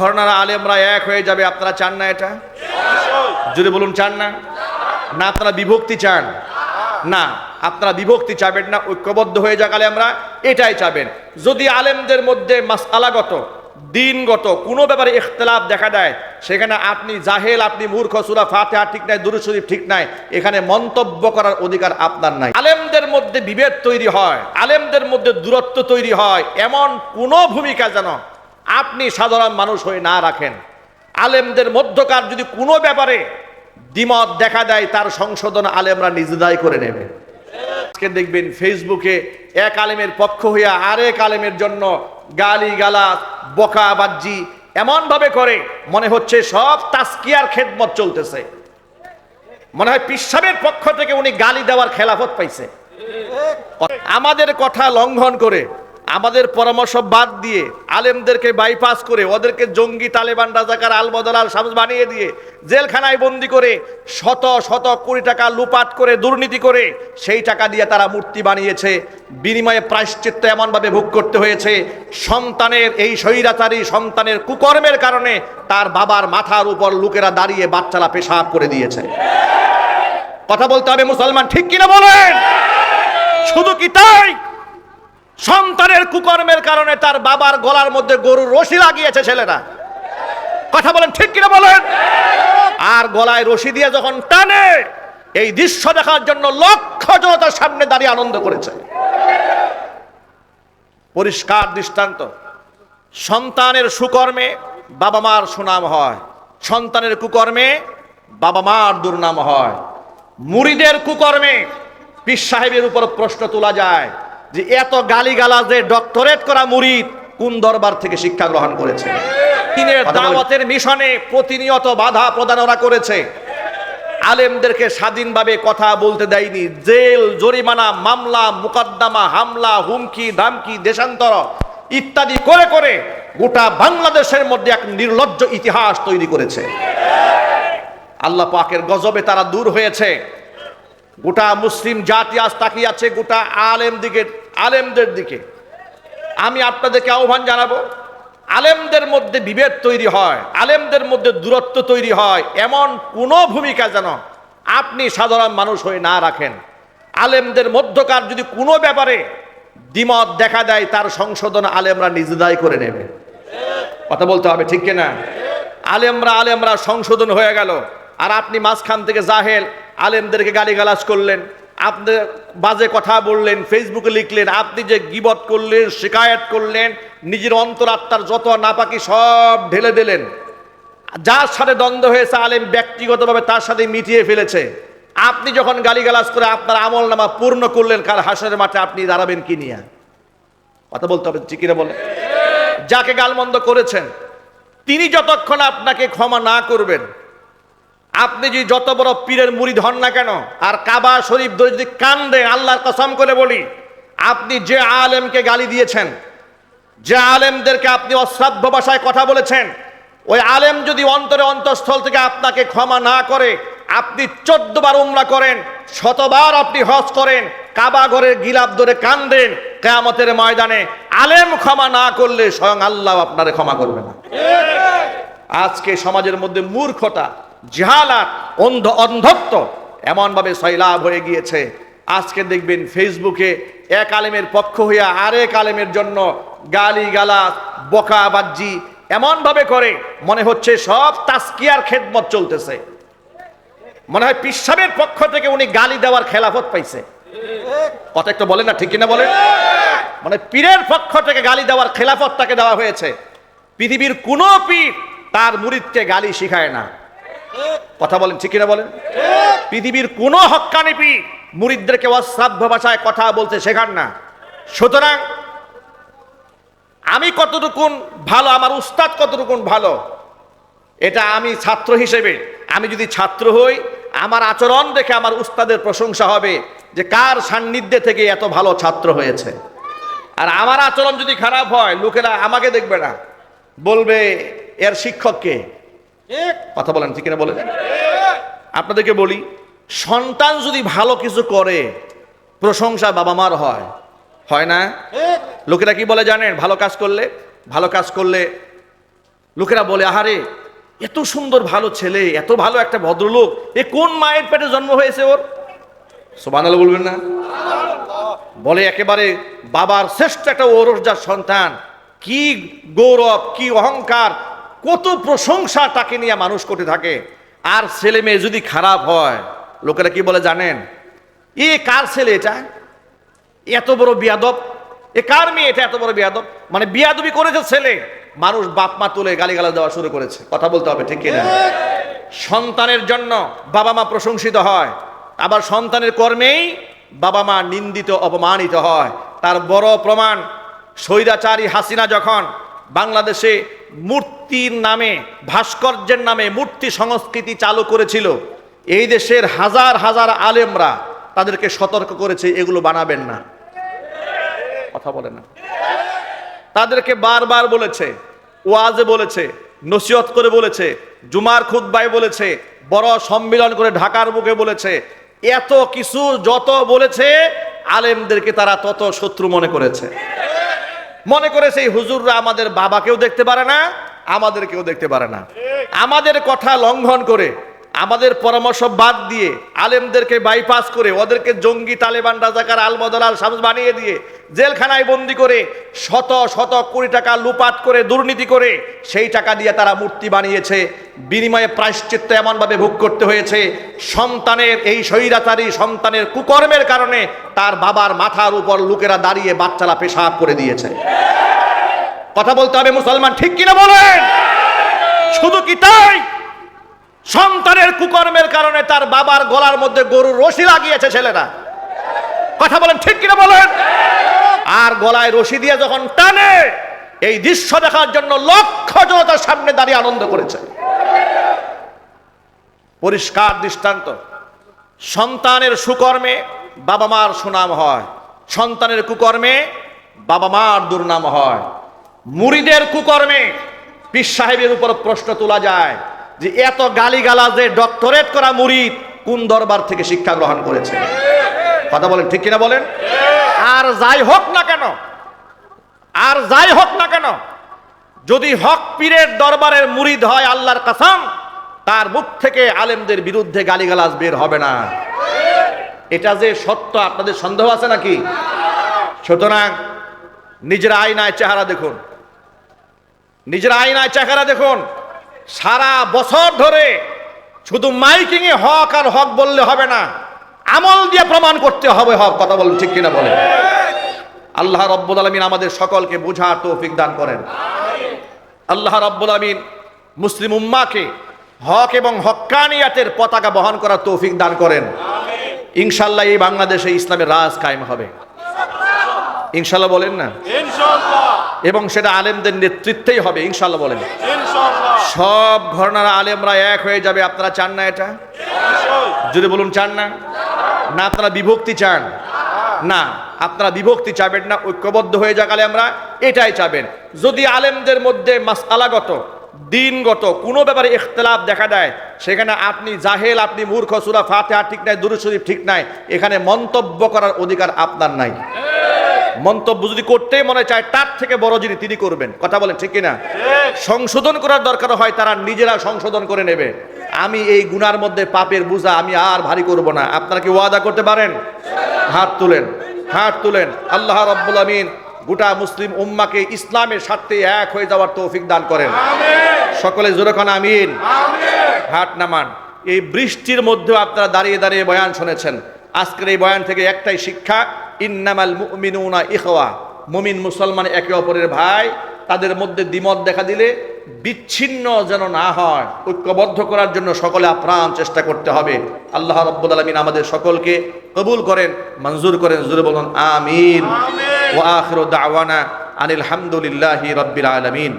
ঘরনারা আলেমরা এক হয়ে যাবে, আপনারা চান না এটা? যদি বলুন চান না না আপনারা বিভক্তি চান, না, আপনারা বিভক্তি চাবেন না, ঐক্যবদ্ধ হয়ে যাক আলেমরা, এটাই চাবেন। যদি আলেমদের মধ্যে মাসালাগত দিনগত কোনো ব্যাপারে ইখতলাফ দেখা দেয়, সেখানে আপনি জাহেল, আপনি মূর্খ, সুরা ফাতেহা ঠিক নাই, দুরুদ শরীফ ঠিক নাই, এখানে মন্তব্য করার অধিকার আপনার নাই। আলেমদের মধ্যে বিভেদ তৈরি হয়, আলেমদের মধ্যে দূরত্ব তৈরি হয়, এমন কোনো ভূমিকা যেন আপনি সাধারণ মানুষ হয়ে না রাখেন। আলেমদের মধ্যকার যদি কোনো ব্যাপারে দ্বিমত দেখা দেয়, তার সংশোধন আলেমরা নিজেদাই করে নেবে। আজকে দেখবেন ফেসবুকে এক আলেমের পক্ষ হইয়া আরেক আলেমের জন্য গালি গালা বকা বাজ্জি এমন ভাবে করে, মনে হচ্ছে সব তাস্কিয়ার খেদমত চলতেছে। মনে হয় পিসাবের পক্ষ থেকে উনি গালি দেওয়ার খেলাফত পাইছে। আমাদের কথা লঙ্ঘন করে আমাদের পরামর্শ বাদ দিয়ে আলেমদেরকে বাইপাস করে, ওদেরকে জঙ্গি, তালেবান, রাজাকার, আলবদলাল সামস বানিয়ে দিয়ে জেলখানায় বন্দি করে শত শত কোটি টাকা লুপাট করে, দুর্নীতি করে, সেই টাকা দিয়ে তারা মূর্তি বানিয়েছে। বিনিময়ে প্রায়শ্চিত্ত এমনভাবে ভোগ করতে হয়েছে, সন্তানের এই স্বৈরাচারী সন্তানের কুকর্মের কারণে তার বাবার মাথার উপর লোকেরা দাঁড়িয়ে বাচ্চারা পেশাব করে দিয়েছে। কথা বলতে হবে মুসলমান, ঠিক কিনা বলেন? শুধু কি তাই? সন্তানের কুকর্মের কারণে তার বাবার গলার মধ্যে গরুর রশি লাগিয়েছে ছেলেরা। কথা বলেন ঠিক কিনা বলেন? আর গলায় রশি দিয়ে যখন টানে, এই দৃশ্য দেখার জন্য লক্ষ জনতার সামনে দাঁড়িয়ে আনন্দ করেছে। পরিষ্কার দৃষ্টান্ত। সন্তানের সুকর্মে বাবা মার সুনাম হয়। সন্তানের কুকর্মে বাবা মার দুর্নাম হয়। মুড়িদের কুকর্মে পীর সাহেবের উপর প্রশ্ন তোলা যায়। যে এত গালিগালাজে ডক্টরেট করা মুরিদ কোন দরবার থেকে শিক্ষা গ্রহণ করেছে? দিনের দাওয়াতের মিশনে প্রতিনিয়ত বাধা প্রদান ওরা করেছে। আলেমদেরকে স্বাধীনভাবে কথা বলতে দেয়নি। জেল জরিমানা মামলা মুকদ্দমা হামলা হুমকি ধামকি দেশান্তর ইত্যাদি করে করে গোটা বাংলাদেশের মধ্যে এক নির্লজ্জ ইতিহাস তৈরি করেছে। আল্লাহ পাকের গজবে তারা দূর হয়েছে। গোটা মুসলিম জাতি আজ তাকিয়ে আছে গোটা আলেম দিকে, আলেমদের দিকে। আমি আপনাদেরকে আহ্বান জানাব, আলেমদের মধ্যে বিভেদ তৈরি হয়, আলেমদের মধ্যে দূরত্ব তৈরি হয়, এমন কোনো ভূমিকা যেন আপনি সাধারণ মানুষ হয়ে না রাখেন। আলেমদের মধ্যকার যদি কোনো ব্যাপারে দ্বিমত দেখা দেয়, তার সংশোধন আলেমরা নিজেদাই করে নেবে। কথা বলতে হবে, ঠিক কিনা? আলেমরা আলেমরা সংশোধন হয়ে গেল, আর আপনি মাঝখান থেকে জাহেল আলেমদেরকে গালিগালাজ করলেন, আপনি বাজে কথা বললেন, ফেসবুকে লিখলেন, আপনি যে গিবত করলেন, শিকায়ত করলেন, নিজের অন্তরাত্মার যত নাপাকি সব ঢেলে দিলেন। যার সাথে দ্বন্দ্ব হয়েছে, আলেম ব্যক্তিগতভাবে তার সাথে মিটিয়ে ফেলেছে। আপনি যখন গালিগালাজ করে আপনার আমল নামা পূর্ণ করলেন, কাল হাসরের মাঠে আপনি দাঁড়াবেন কি নিয়ে? কথা বলতে হবে কিনা বলে যাকে গালমন্দ করেছেন, তিনি যতক্ষণ আপনাকে ক্ষমা না করবেন আপনি যদি যত বড় পীরের মুড়ি ধন না কেন, আর কাবা শরীফ ধরে যদি কান্দে, আল্লাহর কসম করে বলি, আপনি যে আলেমকে গালি দিয়েছেন, যে আলেমদেরকে আপনি অশ্রাব্য ভাষায় কথা বলেছেন, ওই আলেম যদি অন্তরে অন্তঃস্থল থেকে আপনাকে ক্ষমা না করে, আপনি চোদ্দ বার উমরা করেন, শতবার আপনি হজ করেন, কাবা ঘরের গিলাপ ধরে কান্দেন, কেয়ামতের ময়দানে আলেম ক্ষমা না করলে স্বয়ং আল্লাহ আপনারে ক্ষমা করবে না। আজকে সমাজের মধ্যে মূর্খতা জেহালাত অন্ধ অন্ধত্ব এমনভাবে সৈলাভ হয়ে গিয়েছে। আজকে দেখবেন ফেসবুকে এক আলেমের পক্ষ হইয়া আরেক আলেমের জন্য গালি গালা বকা বাজ্জি এমনভাবে করে, মনে হচ্ছে সব তাস্কিয়ার খেদমত চলতেছে। মনে হয় পিসাবের পক্ষ থেকে উনি গালি দেওয়ার খেলাফত পাইছে। কথা একটু বলেন না, ঠিক কিনা বলেন? মানে পীরের পক্ষ থেকে গালি দেওয়ার খেলাফত তাকে দেওয়া হয়েছে। পৃথিবীর কোনো পীর তার মুরিদকে গালি শিখায় না। কথা বলেন, ঠিক কিনা বলেন? পৃথিবীর কোনো হক্কানি মুরিদদেরকে অশ্রাব্য ভাষায় কথা বলতে শেখান না। সুতরাং আমি কতটুকুন ভালো, আমার উস্তাদ কতটুকুন ভালো, এটা আমি ছাত্র হিসেবে, আমি যদি ছাত্র হই, আমার আচরণ দেখে আমার উস্তাদের প্রশংসা হবে যে কার সান্নিধ্যে থেকে এত ভালো ছাত্র হয়েছে। আর আমার আচরণ যদি খারাপ হয়, লোকেরা আমাকে দেখবে না। বলবে, এর শিক্ষককে কথা বলেন ঠিক কিনা বলেন? আপনাদেরকে বলি সন্তান যদি ভালো কিছু করে প্রশংসা বাবা মার হয় হয় না? লোকেরা কি বলে জানেন? ভালো কাজ করলে ভালো কাজ করলে লোকেরা বলে আহারে এত সুন্দর ভালো ছেলে এত ভালো একটা ভদ্রলোক এ কোন মায়ের পেটে জন্ম হয়েছে ওর? সোবানাল বলবেন না? বলে একেবারে বাবার শ্রেষ্ঠ একটা ওরজার সন্তান। কি গৌরব কি অহংকার কত প্রশংসা তাকে নিয়ে মানুষ করতে থাকে। আর ছেলে মেয়ে যদি খারাপ হয়, লোকেরা কি বলে জানেন? এ কার ছেলে এটা? এত বড় বিয়াদব। এ কার মেয়ে এটা এত বড় বিয়াদব? মানে বিয়াদবি করেছে ছেলে। মানুষ বাপ মা তুলে গালিগালা দেওয়া শুরু করেছে। কথা বলতে হবে, ঠিক কিনা? সন্তানের জন্য বাবা মা প্রশংসিত হয়। আবার সন্তানের কর্মেই বাবা মা নিন্দিত, অপমানিত হয়। তার বড় প্রমাণ স্বৈরাচারী হাসিনা যখন বাংলাদেশে মূর্তির নামে, ভাস্কর্যের নামে মূর্তি সংস্কৃতি চালু করেছিল। এই দেশের হাজার হাজার আলেমরা তাদেরকে সতর্ক করেছে, এগুলো বানাবেন না। কথা বলে না। তাদেরকে বারবার বলেছে, ওয়াজে বলেছে, নসিহত করে বলেছে, জুমার খুদ্বায় বলেছে, বড় সম্মেলন করে ঢাকার বুকে বলেছে, এত কিছু যত বলেছে, আলেমদেরকে তারা তত শত্রু মনে করেছে। মনে করে সেই হুজুররা আমাদের বাবাকেও দেখতে পারে না আমাদেরকেও দেখতে পারে না। আমাদের কথা লঙ্ঘন করে আমাদের পরামর্শ বাদ দিয়ে আলেমদেরকে বাইপাস করে, ওদেরকে জঙ্গি তালেবান, রাজাকার আলমদল আল শামস বানিয়ে দিয়ে জেলখানায় বন্দি করে শত শত কোটি টাকা লুপাট করে, দুর্নীতি করে, সেই টাকা দিয়ে তারা মূর্তি বানিয়েছে। বিনিময়ে প্রায়শ্চিত্ত এমনভাবে ভোগ করতে হয়েছে। সন্তানের এই স্বৈরাচারী সন্তানের কুকর্মের কারণে তার বাবার মাথার উপর লোকেরা দাঁড়িয়ে বাচ্চারা পেশাব করে দিয়েছে। কথা বলতে হবে মুসলমান, ঠিক কিনা বলেন? শুধু কি তাই? সন্তানের কুকর্মের কারণে তার বাবার গলার মধ্যে গরুর রশি লাগিয়েছে ছেলেরা। কথা বলেন ঠিক কিনা বলেন? আর গলায় রশি দিয়ে যখন টানে, এই দৃশ্য দেখার জন্য লক্ষ জনতার সামনে দাঁড়িয়ে আনন্দ করেছে। পরিষ্কার দৃষ্টান্ত। সন্তানের সুকর্মে বাবা মার সুনাম হয়। সন্তানের কুকর্মে বাবা মার দুর্নাম হয়। মুড়িদের কুকর্মে পীর সাহেবের উপর প্রশ্ন তোলা যায়। যে এত গালিগালাজে ডক্টরেট করা মুরিদ কোন দরবার থেকে শিক্ষা গ্রহণ করেছে? কথা বলেন, ঠিক কিনা বলেন? আর যাই হোক না কেন, আর যাই হোক না কেন, যদি হক পীরের দরবারের মুরিদ হয় আল্লাহর কাসাম, তার মুখ থেকে আলেমদের বিরুদ্ধে গালিগালাজ বের হবে না। এটা যে সত্য আপনাদের সন্দেহ আছে নাকি? সুতরাং নিজের আয়নায় চেহারা দেখুন, নিজের আয়নায় চেহারা দেখুন। সারা বছর ধরে শুধু মাইকিং এ হক আর হক বললে হবে না, আমল দিয়ে প্রমাণ করতে হবে হক, কথা বলেন ঠিক কিনা বলেন। আল্লাহ রব্বুল আলমিন আমাদের সকলকে বোঝার তৌফিক দান করেন। আল্লাহ রব্বুল আলমিন মুসলিম উম্মাকে হক এবং হক্কানিয়াতের পতাকা বহন করার তৌফিক দান করেন। ইনশাল্লাহ এই বাংলাদেশে ইসলামের রাজ কায়েম হবে। ইনশাল্লাহ বলেন না? ইনশাআল্লাহ। এবং সেটা আলেমদের নেতৃত্বেই হবে ইনশাল্লাহ বলেন। সব ঘরনার আলেমরা এক হয়ে যাবে আপনারা চান না এটা? যদি বলুন চান না? না আপনারা বিভক্তি চান। না আপনারা বিভক্তি চাবেন না ঐক্যবদ্ধ হয়ে যাক আলেমরা এটাই চাবেন। যদি আলেমদের মধ্যে মাসালাগত দিনগত কোনো ব্যাপারে ইখতলাফ দেখা দেয় সেখানে আপনি জাহেল আপনি মূর্খ সুরা ফাতেহা ঠিক নাই দুরু শরীফ ঠিক নাই এখানে মন্তব্য করার অধিকার আপনার নাই। মন্তব্য যদি করতেই মনে চায় তার থেকে বড় যিনি তিনি করবেন। কথা বলেন ঠিক কিনা? সংশোধন করার দরকার হয় তারা নিজেরা সংশোধন করে নেবে। আমি এই গুনার মধ্যে পাপের বোঝা আমি আর ভারী করব না। আপনারা কি ওয়াদা করতে পারেন? হাত তুলেন হাত তুলেন। আল্লাহ রব্বুল আমিন গোটা মুসলিম উম্মাকে ইসলামের স্বার্থে এক হয়ে যাওয়ার তৌফিক দান করেন। সকলে জোরে খান আমিন। হাট নামান। এই বৃষ্টির মধ্যেও আপনারা দাঁড়িয়ে দাঁড়িয়ে বয়ান শুনেছেন। আজকের এই বয়ান থেকে একটাই শিক্ষা ইন্নামাল মুমিনুনা ইখওয়া। মুমিন মুসলমান একে অপরের ভাই তাদের মধ্যে দ্বিমত দেখা দিলে বিচ্ছিন্ন যেন না হয় ঐক্যবদ্ধ করার জন্য সকলে আপ্রাণ চেষ্টা করতে হবে। আল্লাহ রব্বুল আলমিন আমাদের সকলকে কবুল করেন মঞ্জুর করেন জুড়ে বলুন আমিন। ওয়া আখিরু দাওয়ানা আনিল হামদুলিল্লাহি রাব্বিল আলামিন।